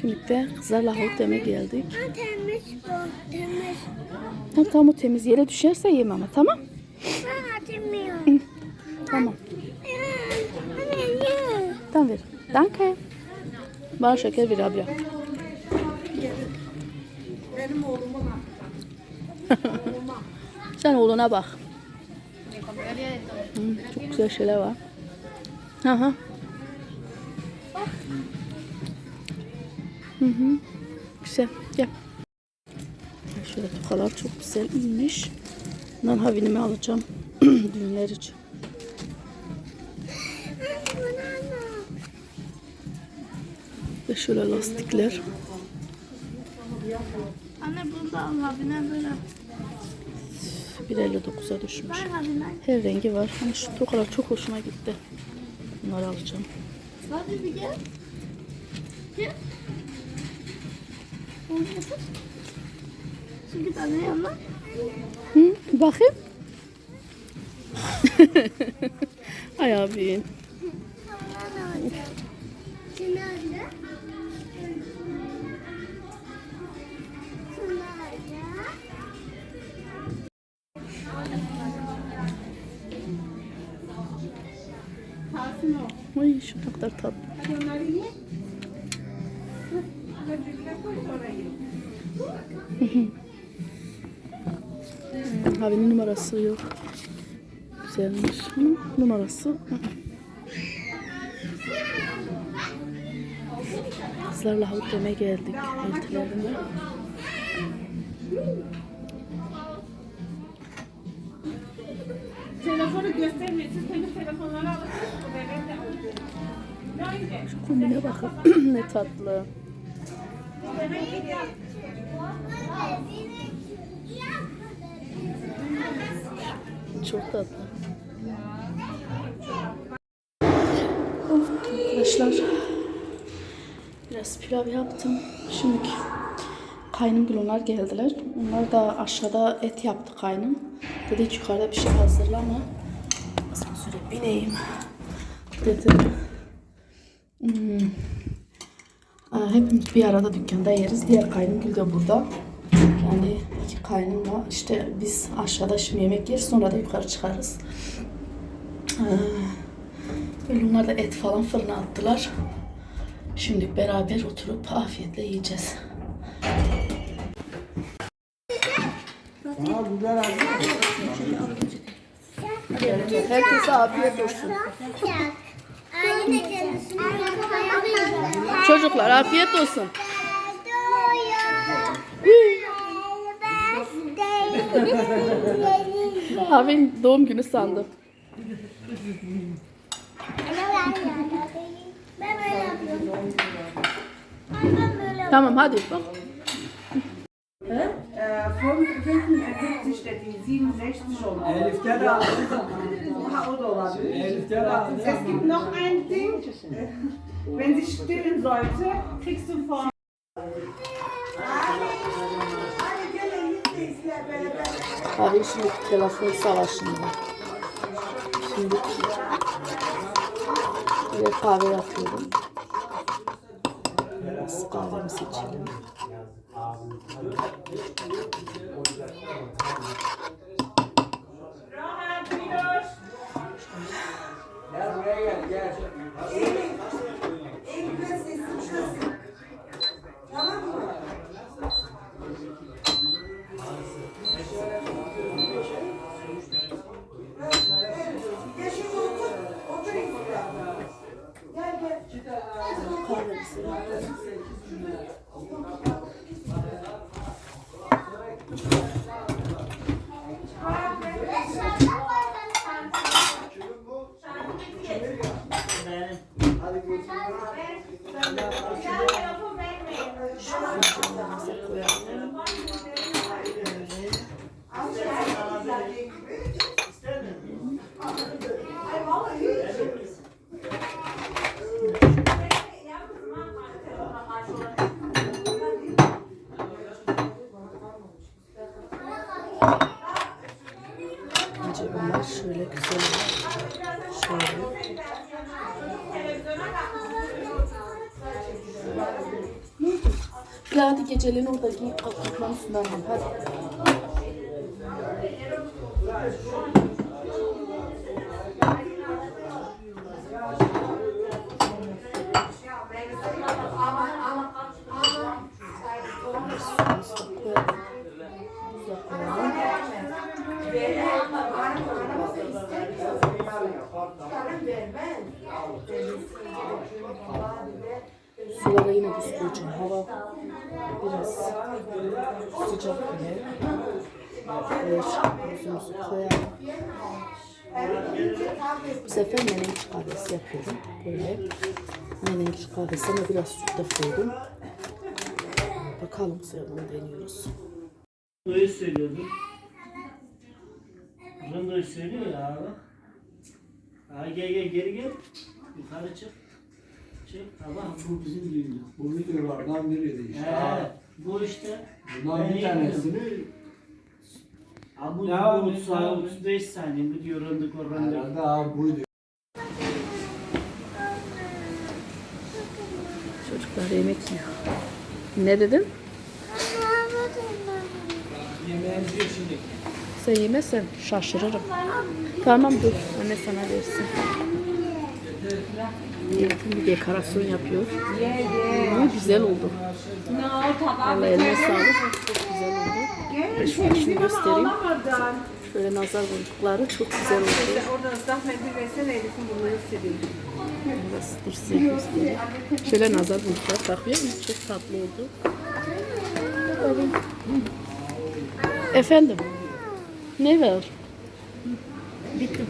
Şimdi de kızlarla havut deme geldik. Ha, temiz bu. Temiz. Ha, tamam o temiz yere düşerse yeme ama tamam. Ben atmıyorum. Tamam. Anne ye. Tamam ver. Danke. Bana şeker ver abla. Benim oğluma bak. Sen oğluna bak. Hı, çok güzel şeyler var. Hı hı. Hı hı. Güzel. Gel. Şöyle tokalar çok güzel inmiş. Bundan havinimi alacağım. Düğünler için. Ve şöyle lastikler. Anne bunu da al abine böyle. 1.59'a düşmüş. Her rengi var. Ama şu tokalar çok hoşuma gitti. Bunları alacağım. Hadi bir gel. Gel. Çünkü tane yanına. Hı, bakayım. Ay abi. Şimdi? Şimdi? Ay şu kadar tatlı. Abinin numarası yok. Güzelmiş. Ama numarası. Kızlarla havut demeye geldik. Eltilerine. Telefonu göstermeyin. Siz kendi telefonları alın. Nerede? Kombine bakın. ne tatlı. Çok tatlı. Oh, arkadaşlar. Biraz pilav yaptım. Şimdi kaynım onlar geldiler. Onlar da aşağıda et yaptı kaynım. Dedi yukarıda bir şey hazırlama. Asansöre bineyim. Dedim. Hmm. Aa, Hepimiz bir arada dükkanda yeriz. Diğer kaynımgil de burada. Yani iki kaynımla işte biz aşağıda şimdi yemek yeriz sonra da yukarı çıkarız. Ee, Böyle onlar da et falan fırına attılar. Şimdi beraber oturup afiyetle yiyeceğiz. Herkese afiyet olsun. Çocuklar afiyet olsun. Abin doğum günü sandı. Tamam hadi bak. Von 75 dedi, 67 oldu. Elif'te de aldı. Ha, o da olabilir. Elif'te de aldı. Es gibt noch ein Ding. Wenn sie stillen sollte, kriegst du von Abi şimdi telefon savaşında. Şimdi bir kahve yapıyorum. Biraz kahvemizi içelim. Gel buraya gel gel. Kahvemizi fincanlarımıza koyalım. Böyle. Bence bunlar şöyle güzel. Şöyle. Hadi geceliğin orada giy. Kapının üstünden hadi. Suyumuzu da koyalım. Tuz da koyalım. Sulara buz koyacağım. Hava biraz sıcak bile. Böyle buzumuzu koyalım. Bu sefer menengiç kahvesi yapıyorum. Böyle menengiç kahvesi ama biraz süt de koydum. Bakalım bunu deniyoruz. Rondo'yu söylüyordum. Rondo'yu söylüyor ya abi. Ha gel gel geri gel. Yukarı çık. Çık tamam. Bu bizim düğün. Bu videolardan biriydi işte. He, bu işte. Bundan bir tanesini Abi bu, Devam bu et, saniye, devam et. 35 saniye mi diyor Rondo o Rondo. herhalde abi buydu. Çocuklar yemek yiyor. Ne dedin? Yemeğimizi yiyor şimdi. Sen yemezsen şaşırırım. Tamam dur. Anne sana versin. Yetim bir dekorasyon yapıyor. Bu güzel oldu. Vallahi eline sağlık. Çok güzel oldu. Ben şunu, şunu göstereyim. Şöyle nazar boncukları çok güzel oldu. Oradan zahmeti versene Elif'in burnunu sileyim. Şöyle nazar boncukları takıyor mu? Çok tatlı oldu. Efendim? Ne var? Bitti.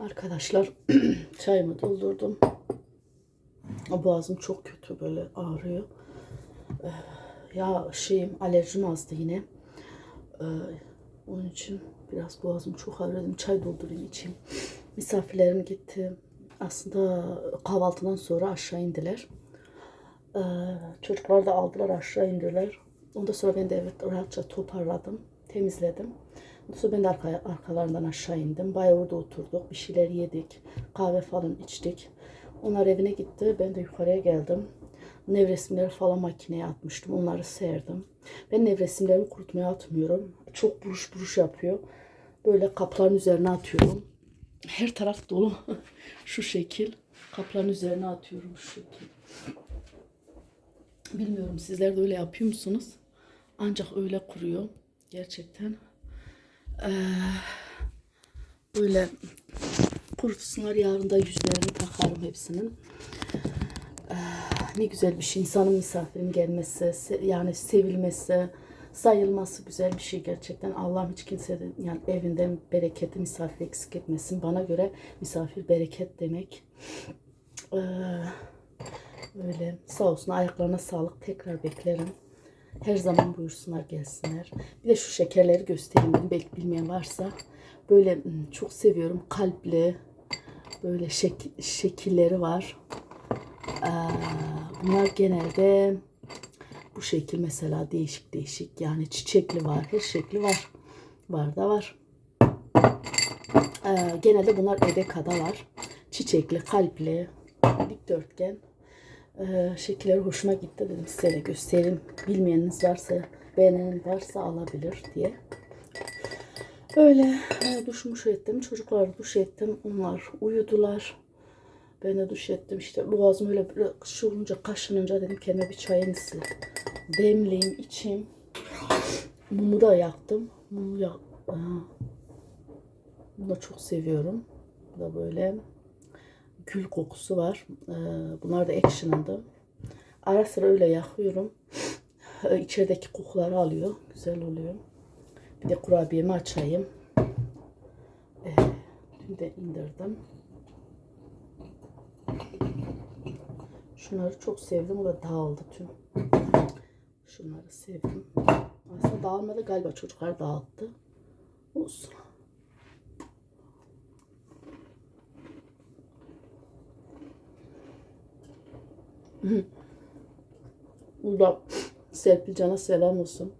Arkadaşlar çayımı doldurdum. Boğazım çok kötü böyle ağrıyor. Ee, Ya şeyim alerjim azdı yine. Ee, Onun için biraz boğazım çok ağrıyor. Çay doldurayım içeyim. Misafirlerim gitti. Aslında kahvaltıdan sonra aşağı indiler. Ee, Çocuklar da aldılar aşağı indiler. Ondan sonra ben de evet rahatça toparladım. Temizledim. Sonra ben de arka, arkalarından aşağı indim. Bayağı orada oturduk. Bir şeyler yedik. Kahve falan içtik. Onlar evine gitti. Ben de yukarıya geldim. Nevresimleri falan makineye atmıştım. Onları serdim. Ben nevresimlerimi kurutmaya atmıyorum. Çok buruş buruş yapıyor. Böyle kapların üzerine atıyorum. Her taraf dolu. şu şekil. Kapların üzerine atıyorum şu şekil. Bilmiyorum sizler de öyle yapıyor musunuz? Ancak öyle kuruyor. Gerçekten. Ee, böyle kurutusunlar yarın da yüzlerini takarım hepsinin. Ee, ne güzel bir şey. İnsanın misafirin gelmesi, yani sevilmesi, sayılması güzel bir şey gerçekten. Allah'ım hiç kimseden yani evinden bereketi misafir eksik etmesin. Bana göre misafir bereket demek. Ee, öyle sağ olsun ayaklarına sağlık tekrar beklerim. Her zaman buyursunlar gelsinler. Bir de şu şekerleri göstereyim dedim. Belki bilmeyen varsa. Böyle çok seviyorum. Kalpli böyle şek- şekilleri var. Ee, bunlar genelde bu şekil mesela değişik değişik yani çiçekli var. Her şekli var. Var da var. Ee, genelde bunlar Edeka'da var. Çiçekli, kalpli, dikdörtgen. Ee, şekilleri hoşuma gitti dedim size de göstereyim. Bilmeyeniniz varsa, beğenen varsa alabilir diye. Öyle e, duş muş ettim. Çocuklar duş ettim. Onlar uyudular. Ben de duş ettim. İşte boğazım öyle şey olunca, kaşınınca dedim kendime bir çay en iyisi demleyeyim, içeyim. Mumu da yaktım. Mumu yak... Aa, Bunu da çok seviyorum. Bu da böyle gül kokusu var. Ee, bunlar da action'ındı. Ara sıra öyle yakıyorum. Ee, İçerideki kokuları alıyor. Güzel oluyor. Bir de kurabiyemi açayım. Ee, dün de indirdim. Şunları çok sevdim. O da dağıldı tüm. Şunları sevdim. Aslında dağılmadı galiba çocuklar dağıttı. Olsun. Burada Serpil Can'a selam olsun.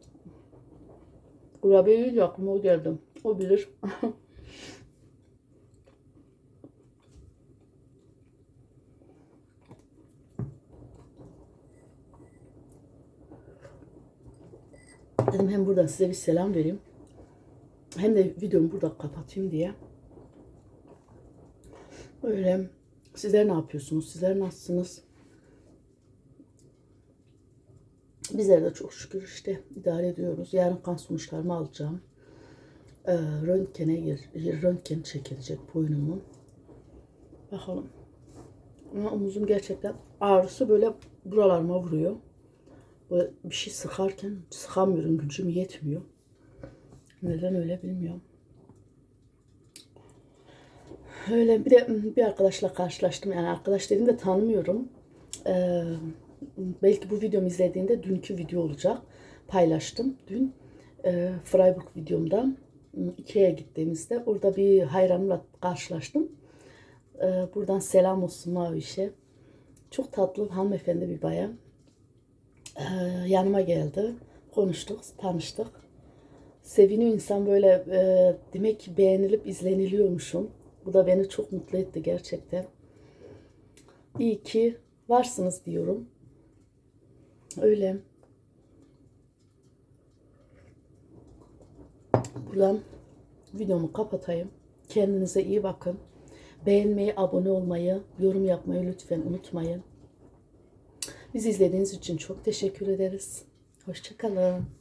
Kurabiye yiyince aklıma o geldi. O bilir. Dedim hem buradan size bir selam vereyim. Hem de videomu burada kapatayım diye. Öyle. Sizler ne yapıyorsunuz? Sizler nasılsınız? Bizler de çok şükür işte idare ediyoruz. Yarın kan sonuçlarımı alacağım. Ee, röntgene gir, röntgen çekilecek boynumun. Bakalım. Ama omuzum gerçekten ağrısı böyle buralarıma vuruyor. Böyle bir şey sıkarken sıkamıyorum. Gücüm yetmiyor. Neden öyle bilmiyorum. Öyle bir de bir arkadaşla karşılaştım. Yani arkadaş dediğimde tanımıyorum. Ee, belki bu videomu izlediğinde dünkü video olacak. Paylaştım dün. E, Freiburg videomda Ikea'ya gittiğimizde orada bir hayranımla karşılaştım. Ee, buradan selam olsun Maviş'e. Çok tatlı hanımefendi bir bayan. Ee, yanıma geldi. Konuştuk, tanıştık. Seviniyor insan böyle e, demek ki beğenilip izleniliyormuşum. Bu da beni çok mutlu etti gerçekten. İyi ki varsınız diyorum. Öyle. Buradan videomu kapatayım. Kendinize iyi bakın. Beğenmeyi, abone olmayı, yorum yapmayı lütfen unutmayın. Bizi izlediğiniz için çok teşekkür ederiz. Hoşçakalın.